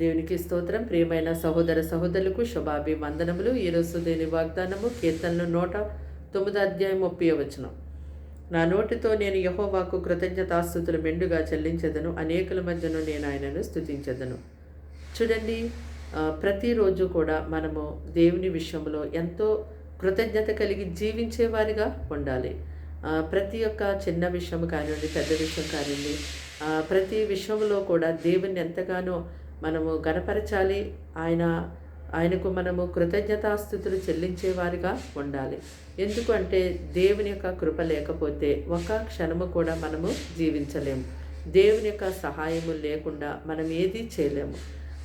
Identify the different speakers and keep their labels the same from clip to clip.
Speaker 1: దేవునికి స్తోత్రం. ప్రియమైన సహోదర సహోదరులకు శుభాభివందనములు. ఈరోజు దేని వాగ్దానము కీర్తనలు నూట తొమ్మిది అధ్యాయం ముప్పై వచనం. నా నోటితో నేను యహోవాకు కృతజ్ఞతాస్థుతులు మెండుగా చెల్లించదను. అనేకుల మధ్యను నేను ఆయనను స్థుతించదను చూడండి ప్రతిరోజు కూడా మనము దేవుని విషయంలో ఎంతో కృతజ్ఞత కలిగి జీవించేవారిగా ఉండాలి. ప్రతి ఒక్క చిన్న విషయం కానివ్వండి పెద్ద విషయం కానివ్వండి ప్రతి విషయంలో కూడా దేవుని ఎంతగానో మనము గణపరచాలి. ఆయన ఆయనకు మనము కృతజ్ఞతాస్థుతులు చెల్లించేవారిగా ఉండాలి. ఎందుకంటే దేవుని యొక్క కృప లేకపోతే ఒక క్షణము కూడా మనము జీవించలేము. దేవుని యొక్క సహాయము లేకుండా మనం ఏది చేయలేము.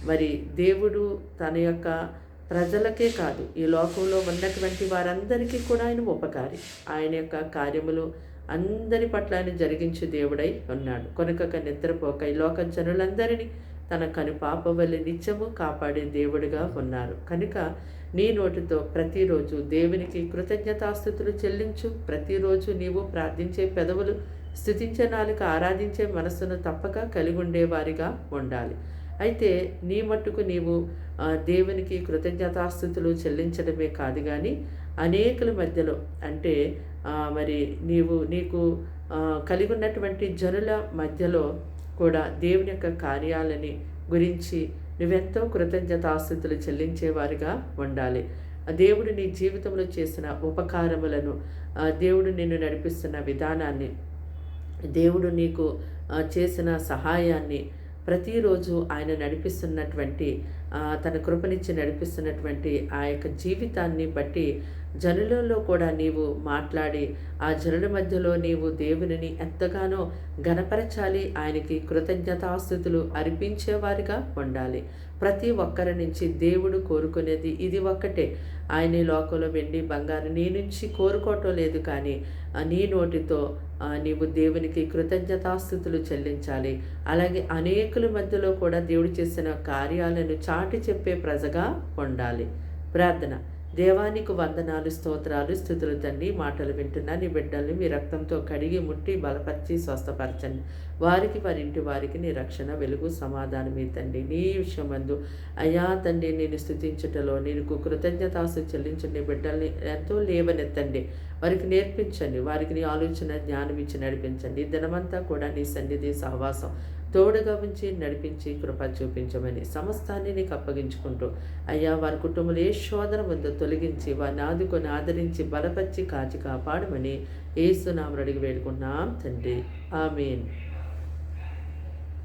Speaker 1: మరి దేవుడు తన యొక్క ప్రజలకే కాదు ఈ లోకంలో ఉన్నటువంటి వారందరికీ కూడా ఆయన ఉపకారి. ఆయన యొక్క కార్యములు అందరి పట్ల ఆయన జరిగించే దేవుడై ఉన్నాడు. కొనుక నిద్రపోక ఈ లోక జనులందరినీ తన కను పాప వల్ల నిత్యము కాపాడే దేవుడిగా ఉన్నారు. కనుక నీ నోటితో ప్రతిరోజు దేవునికి కృతజ్ఞతాస్థుతులు చెల్లించు. ప్రతిరోజు నీవు ప్రార్థించే పెదవులు స్థుతించే నాలుక ఆరాధించే మనస్సును తప్పక కలిగి ఉండేవారిగా ఉండాలి. అయితే నీ మట్టుకు నీవు దేవునికి కృతజ్ఞతాస్థుతులు చెల్లించడమే కాదు కానీ అనేకుల మధ్యలో అంటే మరి నీవు నీకు కలిగి ఉన్నటువంటి జనుల మధ్యలో కూడా దేవుని యొక్క కార్యాలని గురించి నువ్వెంతో కృతజ్ఞతాస్థుతులు చెల్లించేవారిగా ఉండాలి. దేవుడు నీ జీవితంలో చేసిన ఉపకారములను దేవుడు నిన్ను నడిపిస్తున్న విధానాన్ని దేవుడు నీకు చేసిన సహాయాన్ని ప్రతిరోజు ఆయన నడిపిస్తున్నటువంటి తన కృపనిచ్చి నడిపిస్తున్నటువంటి ఆ యొక్క జీవితాన్ని బట్టి జనులలో కూడా నీవు మాట్లాడి ఆ జనుల మధ్యలో నీవు దేవునిని ఎంతగానో గణపరచాలి ఆయనకి కృతజ్ఞతాస్థుతులు అర్పించేవారిగా ఉండాలి. ప్రతి ఒక్కరి నుంచి దేవుడు కోరుకునేది ఇది ఒక్కటే. ఆయన లోకంలో వెండి బంగారం నీ నుంచి కోరుకోవటం లేదు కానీ నీ నోటితో నీవు దేవునికి కృతజ్ఞతాస్థుతులు చెల్లించాలి. అలాగే అనేకుల మధ్యలో కూడా దేవుడు చేసిన కార్యాలను చాటి చెప్పే ప్రజగా ఉండాలి. ప్రార్థన. దేవానికి వందనాలు స్తోత్రాలు స్థుతులు తండ్రి మాటలు వింటున్నా నీ బిడ్డల్ని మీ రక్తంతో కడిగి ముట్టి బలపరిచి స్వస్థపరచండి. వారికి వారింటి వారికి నీ రక్షణ వెలుగు సమాధానం మీ తండ్రి నీ విషయమందు అయ్యా తండ్రి నేను స్థుతించుటలో నీకు కృతజ్ఞతాసు చెల్లించండి. నీ బిడ్డల్ని ఎంతో లేవనెత్తండి. వారికి నేర్పించండి. వారికి నీ ఆలోచన జ్ఞానం ఇచ్చి నడిపించండి. దినమంతా కూడా నీ సన్నిధి సహవాసం తోడుగా ఉంచి నడిపించి కృప చూపించమని సమస్తాన్ని నీకు అప్పగించుకుంటూ అయ్యా వారి కుటుంబంలో ఏ శోధన ఉందో తొలగించి వారిని ఆదుకొని ఆదరించి బలపరిచి కాచి కాపాడమని ఏసునామని అడిగి వేడుకున్నాం తండ్రి. ఆమెన్.